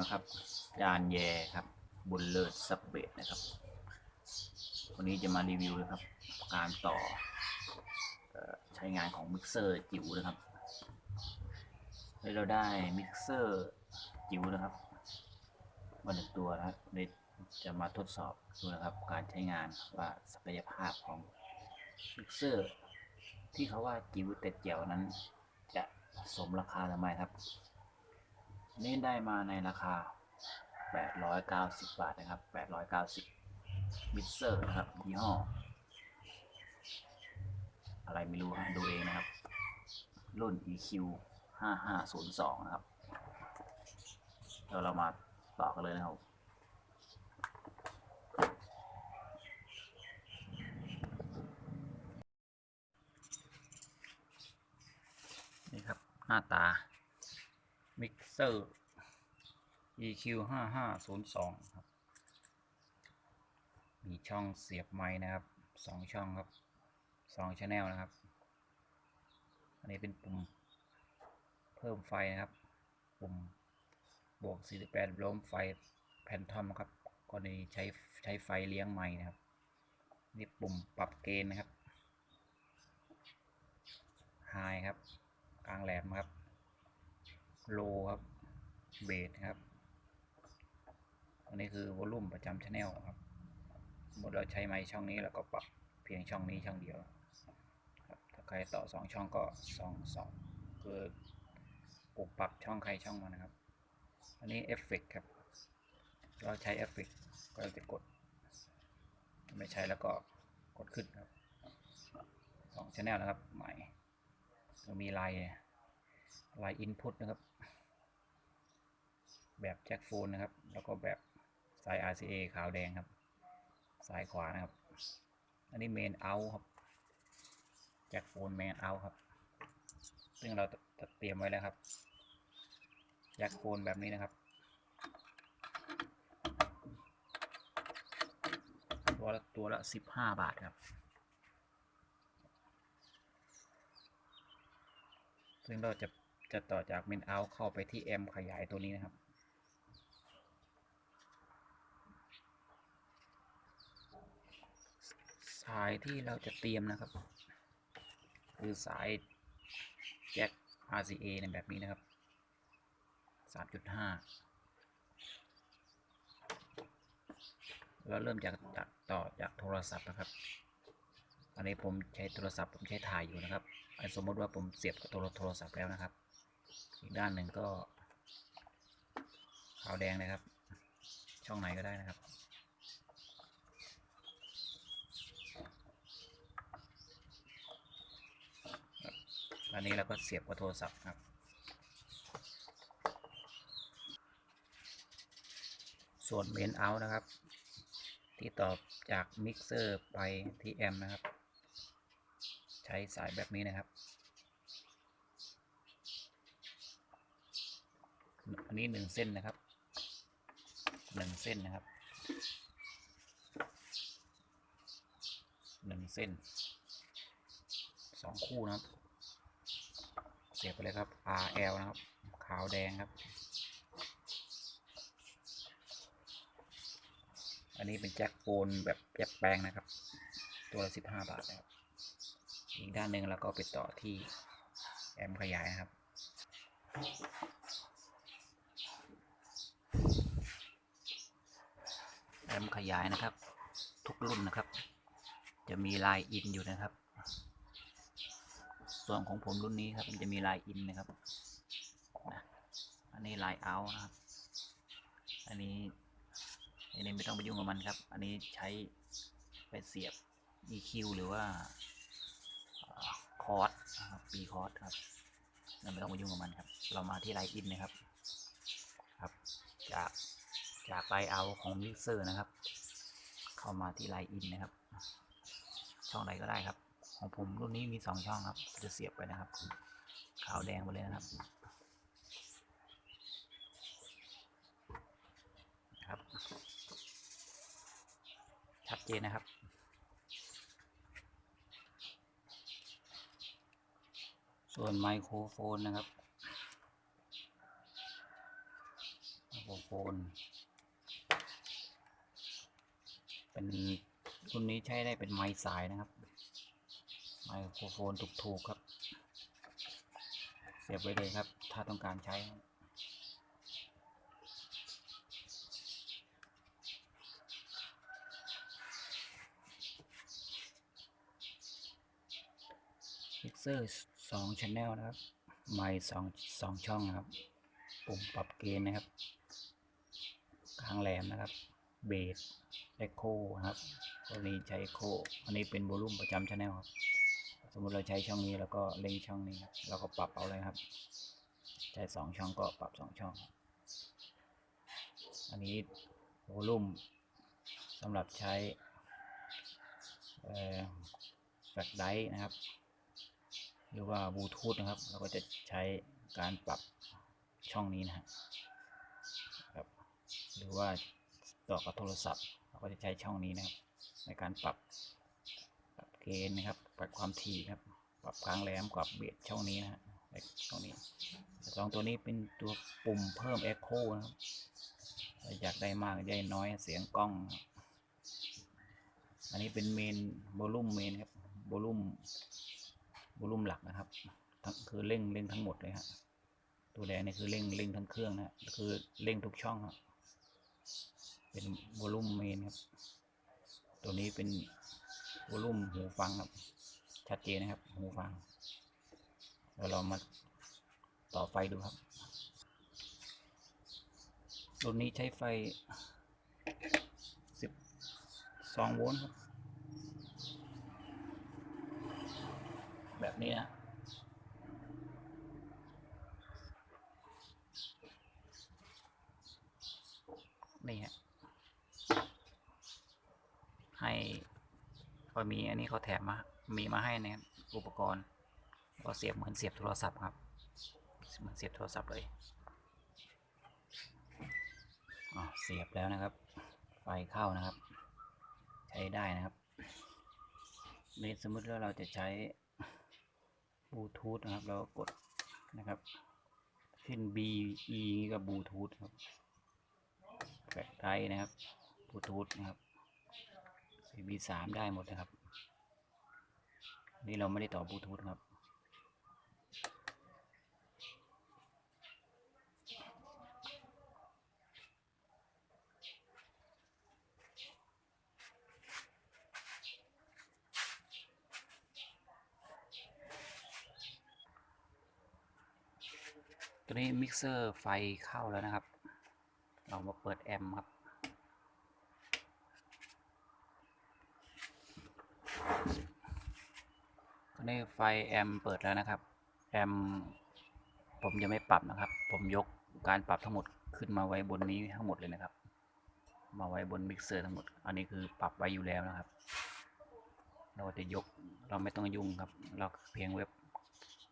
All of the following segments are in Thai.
นะครับ จานแยครับ บุญเลิศซับเบดนะครับ วันนี้จะมารีวิวนะครับ การต่ออใช้งานของมิกเซอร์จิ๋วนะครับให้เราได้มิกเซอร์จิ๋วนะครับมาหนึ่งตัวนะครับเดี๋ยวจะมาทดสอบดูนะครับ การใช้งานว่าศักยภาพของมิกเซอร์ที่เขาว่าจิ๋วแต่เจ๋วนั้น จะสมราคาหรือไม่ครับ นี่ได้มาในราคา 890 บาทนะครับ 890มิกเซอร์นะครับยี่ห้อ อะไรไม่รู้ฮะดูเองนะครับ รุ่น EQ 5502 นะครับเดี๋ยวเรามาต่อกันเลยนะครับนี่ครับหน้าตา มิกเซอร์ EQ 5502ครับ มีช่องเสียบไม้นะครับสองช่องครับสองชแนลนะครับ อันนี้เป็นปุ่มเพิ่มไฟนะครับ ปุ่มบวก48ล้มไฟแพนทอมครับกรณีใช้ใช้ไฟเลี้ยงไม้นะครับ นี่ปุ่มปรับเกณฑ์นะครับไฮครับ กลางแหลมครับ โลครับเบสครับอันนี้คือวอลลุ่มประจำชแนลครับสมมติเราใช้ไมค์ช่องนี้แล้วก็ปรับเพียงช่องนี้ช่องเดียวครับถ้าใครต่อสองช่องก็สองสองคือปุ่มปรับช่องใครช่องมันนะครับ อันนี้เอฟเฟกครับ เราใช้เอฟเฟกก็จะกด ไม่ใช้แล้วก็กดขึ้นครับสองชแนลนะครับใหม่จะมีลาย ลายอินพุตนะครับ แบบแจ็คโฟนนะครับ แล้วก็แบบสาย RCA ขาวแดงครับ สายขวานะครับ อันนี้เมนเอาครับแจ็คโฟนเมนเอาครับ ซึ่งเราเตรียมไว้แล้วครับแจ็คโฟนแบบนี้นะครับ ตัวละตัวละสิบห้าบาทครับ ซึ่งเราจะ จะต่อจากเมนเอาเข้าไปที่แอมขยายตัวนี้นะครับ สายที่เราจะเตรียมนะครับ คือสายแจ็ค RCA ในแบบนี้นะครับ 3.5เราเริ่มจากจากต่อจากโทรศัพท์นะครับ อันนี้ผมใช้โทรศัพท์ผมใช้ถ่ายอยู่นะครับ สมมติว่าผมเสียบกับโทรศัพท์แล้วนะครับ อีกด้านหนึ่งก็ขาวแดงนะครับ ช่องไหนก็ได้นะครับ อันนี้เราก็เสียบกับโทรศัพท์ครับ ส่วนเมนเอานะครับ ที่ต่อจากมิกเซอร์ไปที่แอมนะครับ ใช้สายแบบนี้นะครับ อั นี้หนึ่งเส้นนะครับหนึ่งเส้นนะครับหนึ่งเส้นสองคู่นะครับ เสียบไปเลยครับ RL นะครับ ขาวแดงครับ อันนี้เป็นแจ็คโฟนแบบแจ็คแปลงนะครับ ตัวละสิบห้าบาทนะครับอีกด้านหนึ่งเราก็ไปต่อที่แอมขยายนะครับ แอม ขยายนะครับ ทุกรุ่นนะครับ จะมีลายอินอยู่นะครับ ส่วนของผมรุ่นนี้ครับมันจะมีลายอินนะครับนะอันนี้ลายเอานะครับ อันนี้อันนี้ไม่ต้องไปยุ่งกับมันครับ อันนี้ใช้ไปเสียบ EQ หรือว่าคอร์สครับปีคอร์สครับเราไม่ต้องไปยุ่งกับมันครับ เรามาที่ไลน์อินนะครับ ครับจาก จากไลเอาของมิกเซอร์นะครับ เข้ามาที่ไลน์อินนะครับ ช่องไหนก็ได้ครับ ของผมรุ่นนี้มีสองช่องครับ จะเสียบไปนะครับ ขาวแดงไปเลยนะครับครับ ชัดเจนนะครับส่วนไมโครโฟนนะครับ ไมโครโฟน เป็นรุ่นนี้ใช้ได้เป็นไม้สายนะครับ ไมโครโฟนถูกๆครับ เสียบไว้เลยครับ ถ้าต้องการใช้มิกเซอร์สองชแนลนะครับไมค์สองสองช่องนะครับปุ่มปรับเกณฑ์นะครับ กลางแหลมนะครับ เบส เอ็กโคนะครับตัวนี้ใช้โคอันนี้เป็นโวลูมประจำชแนลครับ สมมติเราใช้ช่องนี้แล้วก็เล็งช่องนี้ครับแล้วก็ปรับเอาเลยครับ ใช้สองช่องก็ปรับสองช่อง อันนี้โวลูมสำหรับใช้แฟลชไดร์นะครับ หรือว่าบลูทูธนะครับ เราก็จะใช้การปรับช่องนี้นะฮะครับ หรือว่าต่อกับโทรศัพท์ เราก็จะใช้ช่องนี้นะครับ ในการปรับปรับเกณฑ์นะครับ ปรับความถี่ครับ ปรับกลางแหลมกับเบียดช่องนี้นะฮะช่องนี้สองตัวนี้เป็นตัวปุ่มเพิ่ม Echo นะครับอยากได้มากได้น้อยเสียงกล้อง อันนี้เป็นเมนโวลูมเมนครับโวลูมวลุ่มหลักนะครับคือเร่งเร่งทั้งหมดเลยฮะตัวแดงนี่คือเร่งเร่งทั้งเครื่องนะฮะคือเร่งทุกช่องครับ เป็นวอลุ่มเมนครับ ตัวนี้เป็นวอลุ่มหูฟังครับ ชัดเจนนะครับ หูฟังเดี๋ยวเรามาต่อไฟดูครับตัวนี้ใช้ไฟ 12 โวลต์ครับ แบบนี้นะ นี่ฮะ ให้ ก็มีอันนี้เขาแถมมา มีมาให้นะครับอุปกรณ์ ก็เสียบเหมือนเสียบโทรศัพท์ครับ เหมือนเสียบโทรศัพท์เลยเสียบแล้วนะครับ ไฟเข้านะครับ ใช้ได้นะครับนี่สมมติว่าเราจะใช้บลูทูธนะครับ เราก็กดนะครับขึ้น B E กับบลูทูธครับแฟลชไดนะครับบลูทูธนะครับ CB สามได้หมดนะครับ นี่เราไม่ได้ต่อบลูทูธครับ ตัวนี้มิกเซอร์ไฟเข้าแล้วนะครับ เรามาเปิดแอมป์ครับ ตัว นี้ไฟแอมป์เปิดแล้วนะครับ แอมผมจะไม่ปรับนะครับ ผมยกการปรับทั้งหมดขึ้นมาไว้บนนี้ทั้งหมดเลยนะครับ มาไว้บนมิกเซอร์ทั้งหมด อันนี้คือปรับไว้อยู่แล้วนะครับ เราจะยกเราไม่ต้องยุ่งครับ เราเพียงเว็บ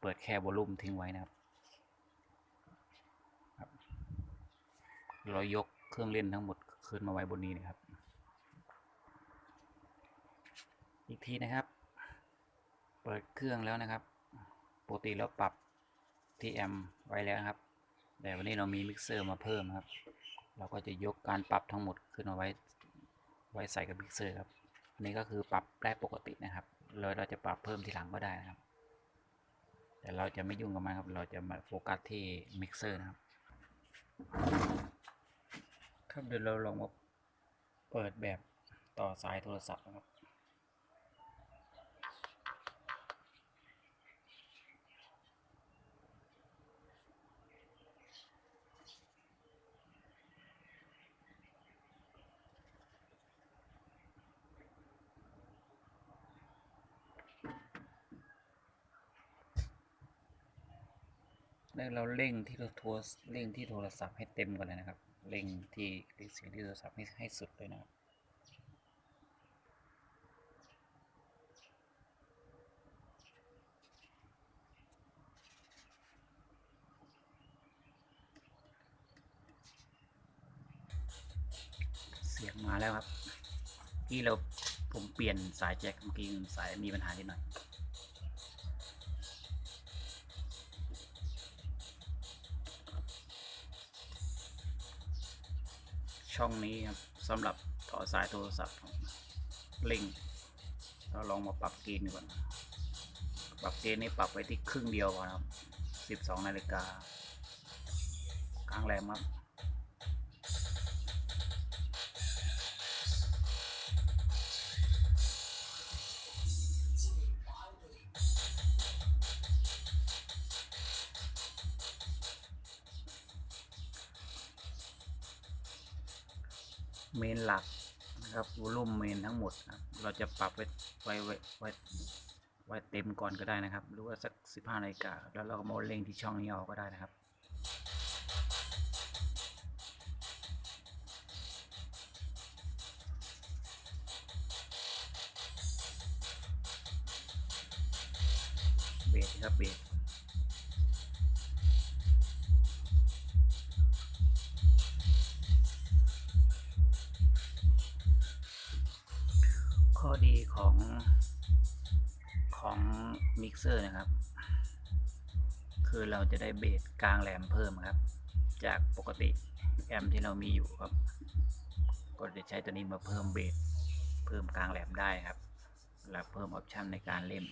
เปิดแค่วอลลุ่มทิ้งไว้นะครับ เรายกเครื่องเล่นทั้งหมดขึ้นมาไว้บนนี้นะครับ อีกทีนะครับ เปิดเครื่องแล้วนะครับปกติเราปรับที่แอมไว้แล้วครับ แต่วันนี้เรามีมิกเซอร์มาเพิ่มครับ เราก็จะยกการปรับทั้งหมดขึ้นมาไว้ไว้ใส่กับมิกเซอร์ครับอันนี้ก็คือปรับได้ปกตินะครับเลยเราจะปรับเพิ่มทีหลังก็ได้นะครับ แต่เราจะไม่ยุ่งกับมันครับ เราจะมาโฟกัสที่มิกเซอร์นะครับ ครับเดี๋ยวเราลองมาเปิดแบบต่อสายโทรศัพท์นะครับ แล้วเราเร่งที่โทรเร่งที่โทรศัพท์ให้เต็มก่อนเลยนะครับ เร่งที่เสียงที่โทรศัพท์ให้ให้สุดเลยนะครับเสียงมาแล้วครับ ที่เราผมเปลี่ยนสายแจ็คเมื่อกี้สายมีปัญหานิดหน่อย ช่องนี้ครับสำหรับต่อสายโทรศัพท์เล่งเราลองมาปรับเกณฑ์ก่อน ปรับเกณฑ์นี้ปรับไว้ที่ครึ่งเดียวก่อนครับ 12 นาฬิกากลางแรมครับ เมนหลักนะครับวอลุ่มเมนทั้งหมดนะครับเราจะปรับไว้ไว้ไว้ไว้ไว้เต็มก่อนก็ได้นะครับ หรือว่าสัก 15นาฬิกาแล้วเราก็มาเล่งที่ช่องนี้เอาก็ได้นะครับเบสครับเบส อร์นะครับ คือเราจะได้เบสกลางแหลมเพิ่มครับ จากปกติแอมที่เรามีอยู่ครับ ก็จะใช้ตัวนี้มาเพิ่มเบสเพิ่มกลางแหลมได้ครับและเพิ่มออปชันในการเล่น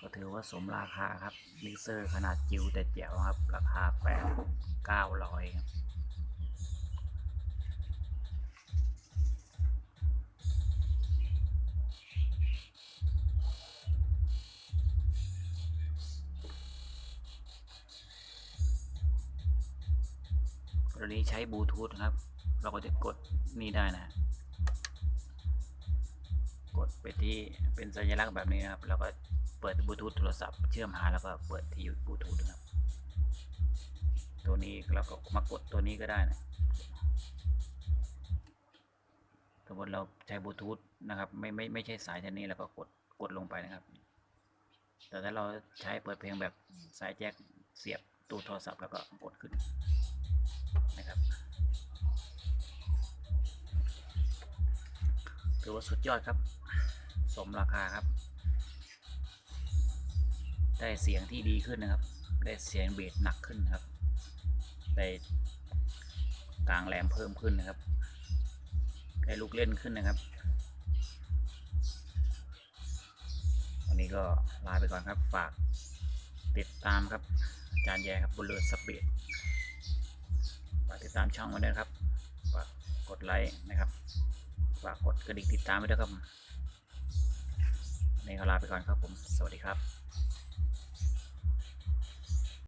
ก็ถือว่าสมราคาครับมิกเซอร์ขนาดจิ๋วแต่แจ๋วครับ ราคาแปดเก้าร้อยครับ กรณีใช้บลูทูธนะครับ เราก็จะกดนี่ได้นะ กดไปที่เป็นสัญลักษณ์แบบนี้นะครับ แล้วก็เปิดบลูทูธโทรศัพท์เชื่อมหาแล้วก็เปิดที่อยู่บลูทูธนะครับ ตัวนี้เราก็มากดตัวนี้ก็ได้นะสมมติเราใช้บลูทูธนะครับ ไม่ไม่ไม่ใช่สายชนิดนี้แล้วก็กดกดลงไปนะครับ แต่ถ้าเราใช้เปิดเพลงแบบสายแจ็คเสียบตู้โทรศัพท์แล้วก็กดขึ้น นะครับถือว่าสุดยอดครับ สมราคาครับ ได้เสียงที่ดีขึ้นนะครับ ได้เสียงเบสหนักขึ้นนครับ ได้กลางแหลมเพิ่มขึ้นนะครับ ได้ลูกเล่นขึ้นนะครับ วันนี้ก็ลาไปก่อนครับ ฝากติดตามครับ อาจารย์แย่ครับบุลเลอร์สปีด ติดตามช่องไว้ด้วยครับฝากกดไลค์นะครับฝากกดกระดิ่งติดตามไว้ด้วยครับในขอลาไปก่อนครับผม สวัสดีครับ